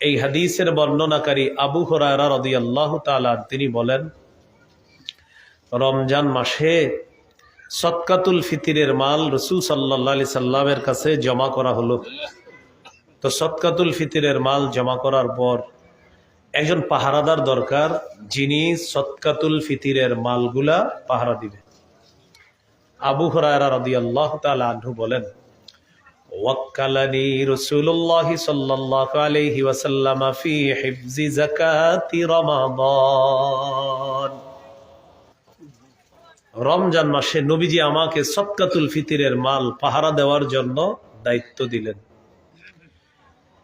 এই হাদিসের বর্ণনাকারী আবু হরারা রদি আল্লাহ তিনি বলেন, রমজান মাসে সৎকাতুল ফিতিরের মাল রসুল সাল্লাহ আলি সাল্লামের কাছে জমা করা হলো। তো সৎকাতুল ফিতিরের মাল জমা করার পর একজন পাহারাদার দরকার, যিনি সৎকাতুল ফিতিরের মালগুলা পাহারা দিবে। আবু হরায়রা রদি আল্লাহ আনহু বলেন ওয়াক্কালানি রসুল্লাহ সাল্লাল্লাহু আলাইহি ওয়াসাল্লাম ফি হিফজি যাকাতি রমাদান। রমজান মাসে নবীজি আমাকে সৎকাতুল ফিতিরের মাল, পাহারা দেওয়ার জন্য দায়িত্ব দিলেন।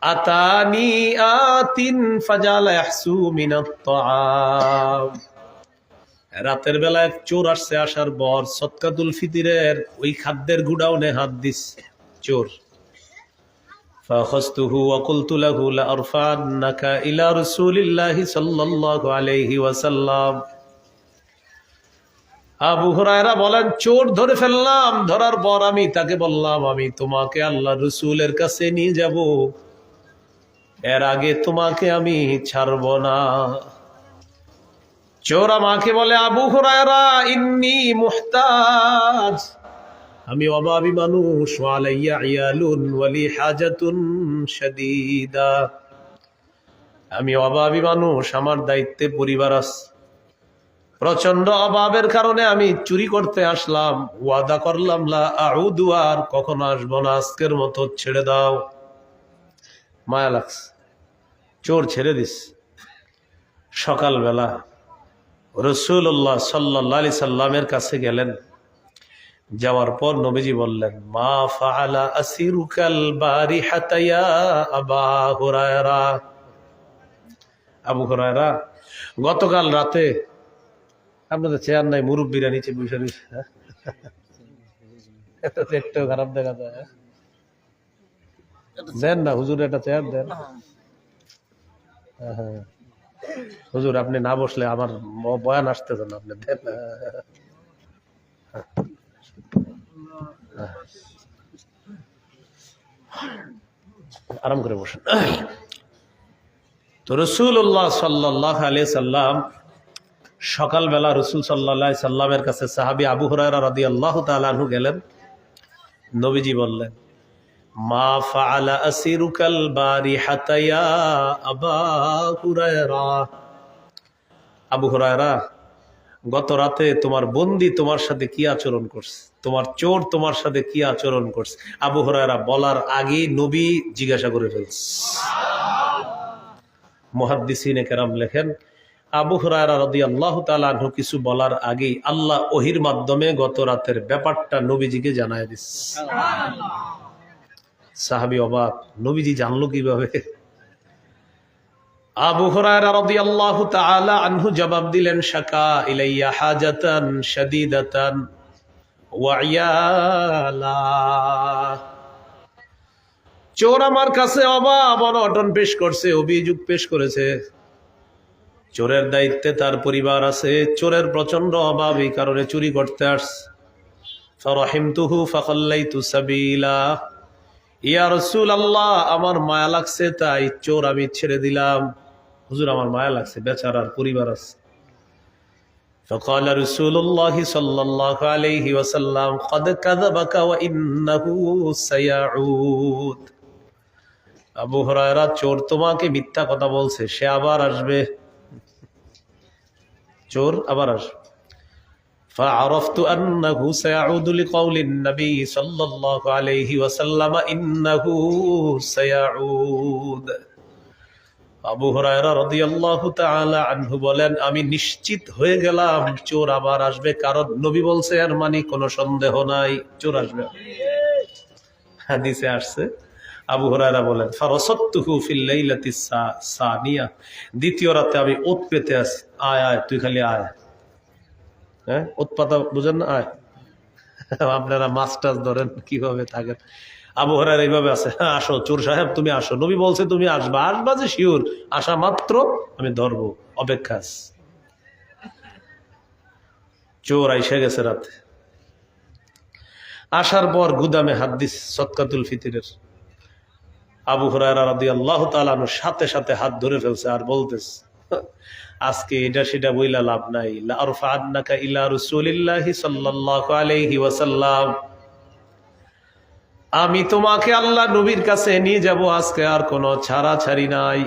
আতানি আতিন ফাজালা ইয়াহসু মিনাত তাআম। রাতের বেলা এক চোর আসছে আসার পর সৎকাতুল ফিতিরের ওই খাদ্যের গুডাউনে হাত দিস, চোর। فأخذته وقلت له لأرفعنك إلى رسول الله صلى الله عليه وسلم আবু হুরায়রা বলেন চোর ধরে ফেললাম ধরার পর আমি তাকে বললাম আমি তোমাকে আল্লাহ রসুলের কাছে নিয়ে যাব এর আগে তোমাকে আমি ছাড়ব না চোর আমাকে বলে আবু হুরায়রা ইন্নি মুহতাজ আমি অভাবী মানুষ ওয়ালাইয়া ইয়ালুন ওয়ালি হাজাতুন শাদীদা। আমি অভাবী মানুষ, আমার দায়িত্বে পরিবার আছে। প্রচণ্ড অভাবের কারণে আমি চুরি করতে আসলাম, ওয়াদা করলাম, লা আউদু আর কখনো আসব না, আজকের মতো ছেড়ে দাও। মায়া লাগছে, চোর ছেড়ে দিস সকালবেলা রসুল্লাহ সাল্লাহ আলি সাল্লামের কাছে গেলেন। যাওয়ার পর নবীজি বললেন, মা ফাআলা আসিরুকাল বারি হাতায়া আবা হুরায়রা আবু হুরায়রা, গতকাল রাতে, আপনাদের চেয়ার নাই, মুরব্বীরা নিচে বসে রয়েছে হ্যাঁ? খারাপ দেখা যায় হ্যাঁ? দেন না একটা চেয়ার দেন হ্যাঁ। হুজুর, আপনি না বসলে আমার বয়ান আসতেছে না, আপনি দেন। আরাম করে বসেন। তো রসুল্লাহ সাল্লাহ আলিয়া সাল্লাম সকালবেলা রসুল সাল্লাহ সাল্লামের কাছে সাহাবি আবু হরাইরা রাদি আল্লাহ তালু গেলেন। নবীজি বললেন আবু হুরায়রা গত রাতে তোমার বন্দি তোমার সাথে কি আচরণ করছে? তোমার চোর তোমার সাথে কি আচরণ করছে? আবু হুরায়রা বলার আগে নবী জিজ্ঞাসা করে ফেলছে। মহাদ্দিসিনে কেরাম লেখেন, আবু হুরায়রা রদি আল্লাহ তালু কিছু বলার আগেই আল্লাহ ওহির মাধ্যমে গত রাতের ব্যাপারটা নবীজিকে জানায় দিস সাহাবি অবাক, নবীজি জানলো কীভাবে? আবু হুরায়রা রাদিয়াল্লাহু তাআলা আনহু জবাব দিলেন, শাকা ইলাইয়া হাজাতান শাদীদাতান ওয়া ইয়ালা। চোর আমার কাছে অভাব অনটন পেশ করছে, অভিযোগ পেশ করেছে। চোরের দায়িত্বে তার পরিবার আছে, চোরের প্রচণ্ড অভাব এই কারণে চুরি করতে আসছে। ফরহিমতুহু ফাখাল্লাইতু সাবিলা। ইয়া আমার মায়া লাগছে, তাই চোর আমি ছেড়ে দিলাম। হুজুর আমার মায়া লাগছে বেচারার পরিবার আছে فقال رسول الله صلى الله عليه وسلم قد كذبك وإنه سيعود আবু হরায়রা চোর তোমাকে মিথ্যা কথা বলছে সে আবার আসবে চোর আবার আসবে فعرفت أنه سيعود لقول النبي صلى الله عليه وسلم إنه سيعود আবু হরায়রা রাদিয়াল্লাহু তাআলা আনহু বলেন, আমি নিশ্চিত হয়ে গেলাম, চোর আবার আসবে। কারণ নবী বলছে আর মানে কোনো সন্দেহ নাই, চোর আসবে। হাদিসে আসছে, আবু হরায়রা বলেন ফারসাতুহু ফিল লাইলাতি সানিয়া। দ্বিতীয় রাতে আমি ওত পেতে আছি আয় আয়, তুই খালি আয়। হ্যাঁ উৎপাতা বুঝেন না? আয়। আপনারা মাছ টাছ ধরেন, কীভাবে থাকেন? আবু হরার এইভাবে আছে হ্যাঁ আসো, চোর সাহেব, তুমি আসো। নবী বলছে, তুমি আসবা আসবা যে শিওর। আসা মাত্র আমি ধরবো, অপেক্ষা। চোর আইসে গেছে রাতে। আসার পর গুদামে হাত দিস সৎকাতুল ফিতিরের। আবু হরারা আল্লাহ তালানোর সাথে সাথে হাত ধরে ফেলছে আর বলতেছে, আজকে এটা সেটা বইলা লাভ নাই। লারফা আন্নাকা ইলা রসুলিল্লাহি সাল্লাল্লাহু আলাইহি ওয়াসাল্লাম। আমি তোমাকে আল্লাহ নবীর কাছে নিয়ে যাব, আজকে আর কোনো ছাড়া ছাড়ি নাই।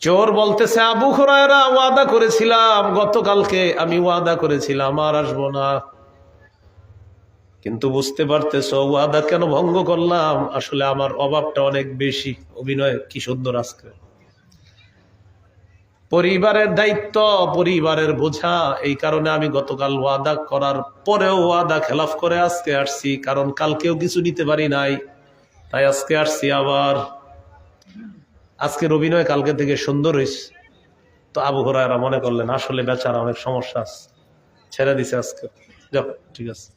চোর বলতেছে, আবু হরায়রা, ওয়াদা করেছিলাম, গতকালকে আমি ওয়াদা করেছিলাম, আর আসব না। কিন্তু বুঝতে পারতেছ, ওয়াদা কেন ভঙ্গ করলাম? আসলে আমার অভাবটা অনেক বেশি, অভিনয় কি সুন্দর আজকে। পরিবারের দায়িত্ব, পরিবারের বোঝা। এই কারণে আমি গতকাল ওয়াদা করার পরেও ওয়াদা খেলাফ করে আজকে আসছি, কারণ কালকেও কিছু নিতে পারি নাই। তাই আজকে আসছি আবার। আজকের অভিনয় কালকে থেকে সুন্দর হয়েছে তো আবু হরায়রা মনে করলেন, আসলে বেচারা অনেক সমস্যা আছে। ছেড়ে দিছে আজকে। যাও, ঠিক আছে।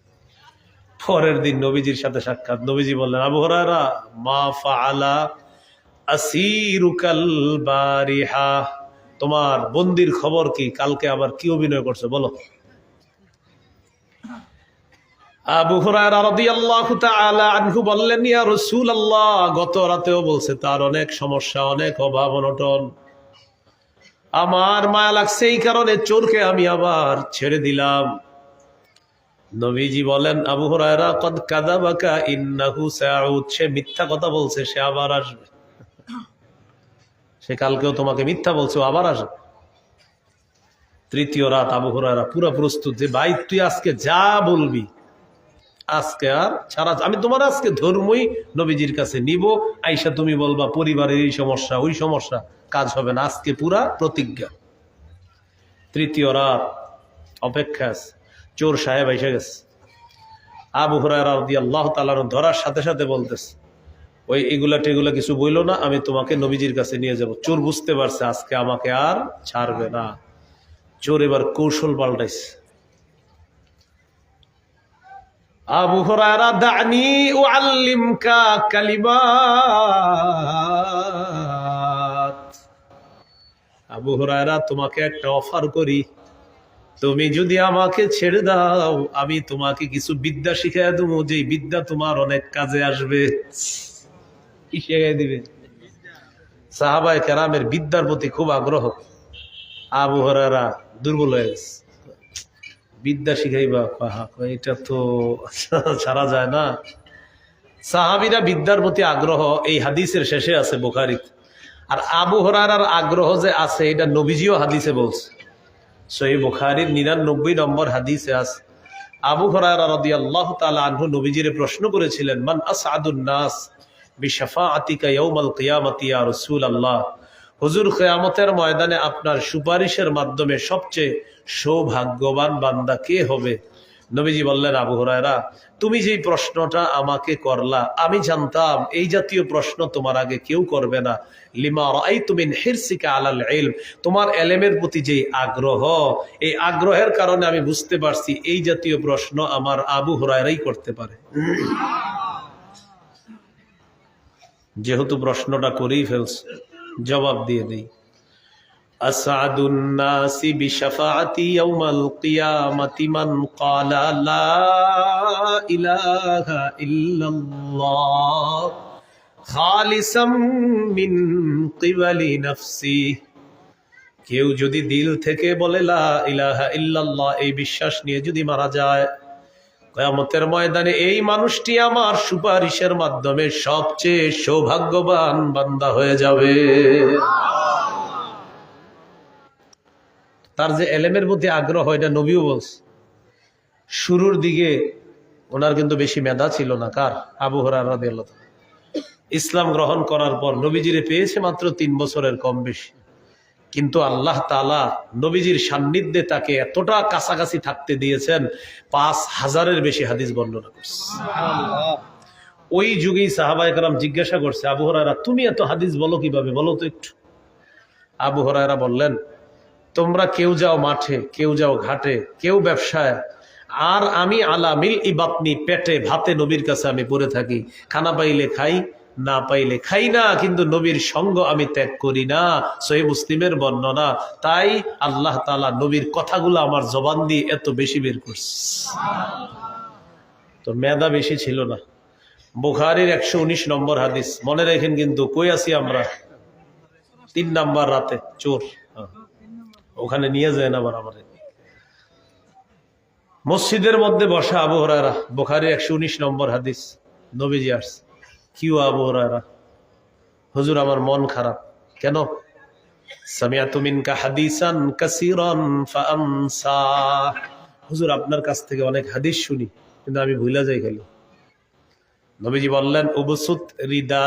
পরের দিন নবীজির সাথে সাক্ষাৎ। নবীজি বললেন, আবু হরায়রা, মা ফাআলা আসিরুকাল বারিহা। তোমার বন্দির খবর কি? কালকে আবার কি অভিনয় করছে বলো? তার অনেক সমস্যা, অনেক অভাব আমার মায়া লাগছে এই কারণে আমি আবার ছেড়ে দিলাম। নবীজি বলেন, আবু কদ সে মিথ্যা কথা বলছে, সে আবার আসবে। সে কালকেও তোমাকে মিথ্যা বলছে আবার আসবে। তৃতীয় রাত আবু হুরায়রা পুরো প্রস্তুত যে, ভাই, তুই আজকে যা বলবি, আজকে আর ছাড়া আমি তোমার আজকে ধর্মই নবীজির কাছে নিব। আইসা তুমি বলবা, পরিবারের এই সমস্যা, ওই সমস্যা, কাজ হবে না, আজকে পুরা প্রতিজ্ঞা। তৃতীয় রাত অপেক্ষা। চোর সাহেব এসে গেছে। আবু হুরায়রা দিয়ে আল্লাহ তালার ধরার সাথে সাথে বলতেছে ওই এগুলা টেগুলা কিছু বইলো না, আমি তোমাকে নবীজির কাছে নিয়ে যাব। চোর বুঝতে পারছে, আজকে আমাকে আর ছাড়বে না। চোর এবার কৌশল পাল্টাইছে। আবু হুরায়রা, দানি উআল্লিমকা কালিমাত। আবু হুরায়রা, তোমাকে একটা অফার করি। তুমি যদি আমাকে ছেড়ে দাও, আমি তোমাকে কিছু বিদ্যা শিখাই দেবো যে বিদ্যা তোমার অনেক কাজে আসবে। কি শিখাই দিবে। সাহাবাই কেরামের বিদ্যার প্রতি খুব আগ্রহ। আবু হরারা দুর্বল হয়ে গেছে। বিদ্যা শিখাইবা এটা তো ছাড়া যায় না। সাহাবিরা বিদ্যার প্রতি আগ্রহ, এই হাদিসের শেষে আছে বোখারিতে। আর আবু হরারার আগ্রহ যে আছে, এটা নবীজিও হাদিসে বলছে। সহি বুখারির নিরানব্বই নম্বর হাদিসে আছে। আবু হরারা আল্লাহ তালা আনহু নবীজিরে প্রশ্ন করেছিলেন, মান আসাদুন নাস? বিশাফা আতিকা ইয়ৌমাল কিয়ামতিয়া রসুল আল্লাহ হুজুর, কেয়ামতের ময়দানে আপনার সুপারিশের মাধ্যমে সবচেয়ে সৌভাগ্যবান বান্দা কে হবে? নবীজি বললেন, আবু হরায়রা, তুমি যেই প্রশ্নটা আমাকে করলা, আমি জানতাম এই জাতীয় প্রশ্ন তোমার আগে কেউ করবে না। লিমা রাই তুমি হিরসিকা আলাল ইলম, তোমার এলেমের প্রতি যে আগ্রহ, এই আগ্রহের কারণে আমি বুঝতে পারছি এই জাতীয় প্রশ্ন আমার আবু হরায়রাই করতে পারে। যেহেতু প্রশ্নটা করেই ফেলছে, জবাব দিয়ে দিই। লা ইলাহা ইল্লাল্লাহ খালিসাম কেউ যদি দিল থেকে বলে লা ইলাহা ইল্লাল্লাহ, এই বিশ্বাস নিয়ে যদি মারা যায় কয়ামতের ময়দানে এই মানুষটি আমার সুপারিশের মাধ্যমে সবচেয়ে সৌভাগ্যবান বান্দা হয়ে যাবে। তার যে এলেমের প্রতি আগ্রহ, এটা নবীও বলছে। শুরুর দিকে ওনার কিন্তু বেশি মেধা ছিল না। কার? আবু হরার ইসলাম গ্রহণ করার পর নবীজিরে পেয়েছে মাত্র তিন বছরের কম বেশি। কিন্তু আল্লাহ তালা নবীজির সান্নিধ্যে তাকে এতটা কাছাকাছি থাকতে দিয়েছেন পাঁচ হাজারের বেশি হাদিস বর্ণনা করছে। ওই যুগেই সাহাবা একরাম জিজ্ঞাসা করছে আবু হরারা তুমি এত হাদিস বলো কীভাবে? বলো তো একটু। আবু হরারা বললেন তোমরা কেউ যাও মাঠে কেউ যাও ঘাটে কেউ ব্যবসায় আর আমি আলামিল ইবাতনি পেটে ভাতে নবীর কাছে আমি পড়ে থাকি। খানা পাইলে খাই না পাইলে খাই না, কিন্তু নবীর সঙ্গ আমি ত্যাগ করি না। সহি মুসলিমের বর্ণনা, তাই আল্লাহ তালা নবীর কথাগুলো আমার জবান দিয়ে এত বেশি বের করছে। তো মেধা বেশি ছিল না। বুখারির একশো উনিশ নম্বর হাদিস, মনে রাখেন কিন্তু কই আছি আমরা? তিন নাম্বার রাতে, চোর। হ্যাঁ। ওখানে নিয়ে যায় না আবার আমাদের। মসজিদের মধ্যে বসা আবু হরারা বুখারির একশো উনিশ নম্বর হাদিস, নবীজি আস কিউ আবু হুজুর, আমার মন খারাপ। কেন? সামিয়াতু মিনকা হাদিসান কাসীরান ফাআনসা। হুজুর, আপনার কাছ থেকে অনেক হাদিস শুনি, কিন্তু আমি ভুলা যাই খালি। নবীজি বললেন, উবসুত রিদা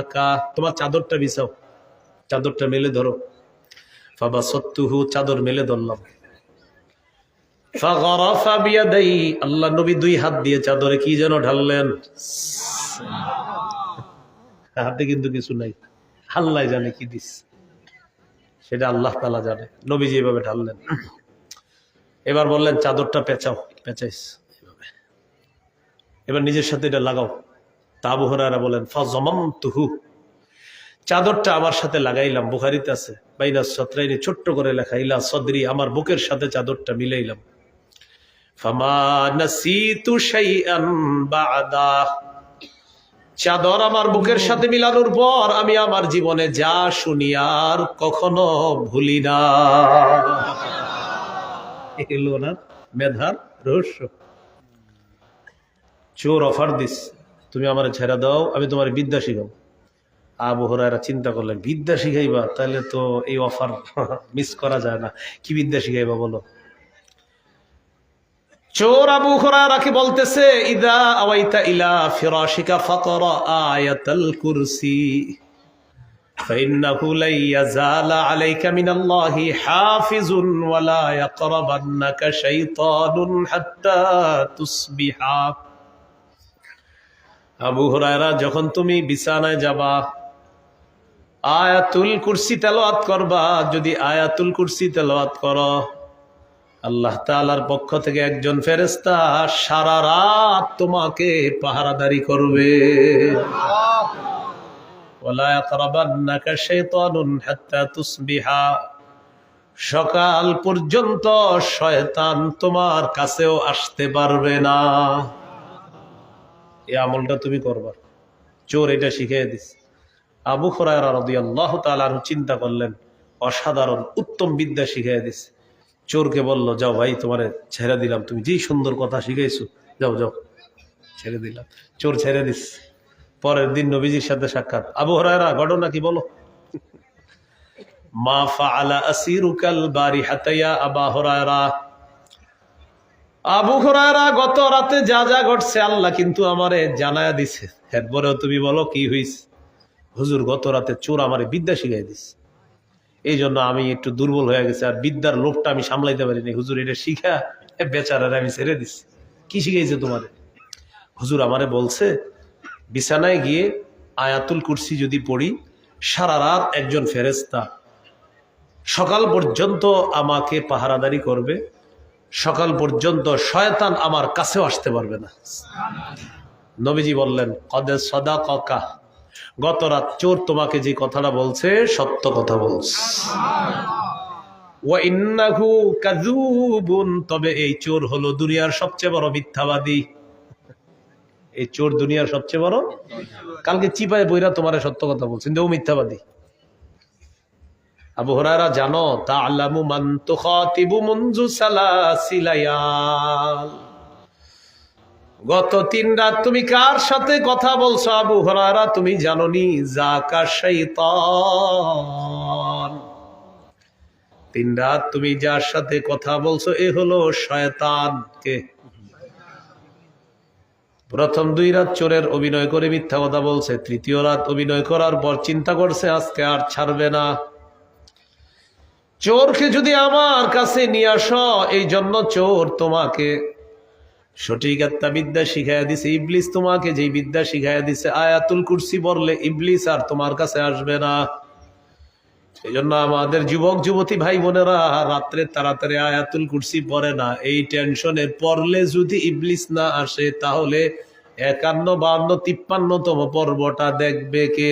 আকা তোমার চাদরটা বিছাও। চাদরটা মেলে ধরো। ফাবা সত্তুহু চাদর মেলে ধরলাম। আল্লাহ নবী দুই হাত দিয়ে চাদরে কি যেন ঢাললেন। হাতে কিন্তু কিছু নাই। আল্লাহ জানে কি দিস। সেটা আল্লাহ তালা জানে। নবীজি এভাবে ঢাললেন। এবার বললেন, চাদরটা পেঁচাও, পেঁচাইস। এবার নিজের সাথে এটা লাগাও। তাবু হরারা বলেন ফজমম তুহু চাদরটা আমার সাথে লাগাইলাম, বুখারিতে আছে। বাইনা সত্রাইনি, ছোট্ট করে লেখা, ইলা সদরি। আমার বুকের সাথে চাদরটা মিলাইলাম। ফামা নাসিতু শাইআন বাদা। চাদর আমার বুকের সাথে মিলানোর পর আমি আমার জীবনে যা শুনি আর কখনো ভুলি না। না মেধার রহস্য। চোর অফার দিস, তুমি আমার ছেড়ে দাও, আমি তোমার বিদ্যা শিখাও আবু হরাইরা চিন্তা করলেন, বিদ্যা শিখাইবা? তাহলে তো এই অফার মিস করা যায় না। কি বিদ্যা শিখাইবা বলো? চোর আবু হুরায়রাকে বলতেছে ইদা আওয়াইতা ইলা ফিরাশিকা ফাকরা আয়াতাল কুরসি فإنه لن يزال عليك من الله حافظ ولا يقربنك شيطان حتى تصبح আবু হুরায়রা যখন তুমি বিছানায় যাবা আয়াতুল কুরসি তেলাওয়াত করবা যদি আয়াতুল কুরসি তেলাওয়াত করো আল্লাহ তালার পক্ষ থেকে একজন ফেরেস্তা সারা রাত তোমাকে পাহারাদারি করবে। সকাল পর্যন্ত শয়তান তোমার কাছেও আসতে পারবে না। এই আমলটা তুমি করবার চোর এটা শিখিয়ে দিস। আবু খরায়ার চিন্তা করলেন, অসাধারণ, উত্তম বিদ্যা শিখিয়ে দিছে চোরকে বলল, যাও ভাই, তোমারে ছেড়ে দিলাম। তুমি যেই সুন্দর কথা শিখাইছো, যাও যাও, ছেড়ে দিলাম। চোর ছেড়ে দিস। পরের দিন নবীজির সাথে সাক্ষাৎ। আবু হরায়রা, ঘটনা কি বলো? আসিরুকাল বারিহাতায়া আবা হরায়রা। গত রাতে যা যা ঘটছে, আল্লাহ কিন্তু আমারে জানায়া দিছে। তুমি বলো কি হুজুর, গত রাতে চোর আমারে বিদ্যা শিখাই দিস এই জন্য আমি একটু দুর্বল হয়ে গেছে আর বিদ্যার লোভটা আমি সামলাইতে পারিনি। হুজুর, এটা শিখা বেচারারে আমি ছেড়ে দিস কি শিখেছে তোমারে? হুজুর আমারে বলছে, বিছানায় গিয়ে আয়াতুল কুরসি যদি পড়ি, সারা রাত একজন ফেরেস্তা সকাল পর্যন্ত আমাকে পাহারাদারি করবে, সকাল পর্যন্ত শয়তান আমার কাছেও আসতে পারবে না। নবীজি বললেন, কদে সদা ককা গত রাত চোর তোমাকে যে কথাটা বলছে, সত্য কথা বলছে। তবে এই চোর হলো দুনিয়ার সবচেয়ে বড় মিথ্যাবাদী। এই চোর দুনিয়ার সবচেয়ে বড়? কালকে চিপায় বইরা তোমার সত্য কথা বলছেন ও মিথ্যাবাদী। আবু হরারা জানো তা আল্লামু গত তিন রাত তুমি কার সাথে কথা বলছো? আবু হরারা তুমি জানোনি? জাকা তিন রাত তুমি যার সাথে কথা বলছো, এ হলো শয়তান কে? প্রথম দুই রাত চোরের অভিনয় করে মিথ্যা কথা বলছে, তৃতীয় রাত অভিনয় করার পর চিন্তা করছে, আজকে আর ছাড়বে না। চোরকে যদি আমার কাছে নিয়ে আস, এই জন্য চোর তোমাকে সঠিক একটা বিদ্যা শিখাইয়া দিছে। ইবলিস তোমাকে যেই বিদ্যা শিখাইয়া দিছে, আয়াতুল কুরসি বললে ইবলিস আর তোমার কাছে আসবে না। সেই জন্য আমাদের যুবক, যুবতী ভাই বোনেরা, রাত্রে তাড়াতাড়ি আয়াতুল কুরসি পড়ে না। এই টেনশনে পড়লে যদি ইবলিস না আসে, তাহলে একান্ন বান্ন তিপ্পান্নতম পর্বটা দেখবে কে?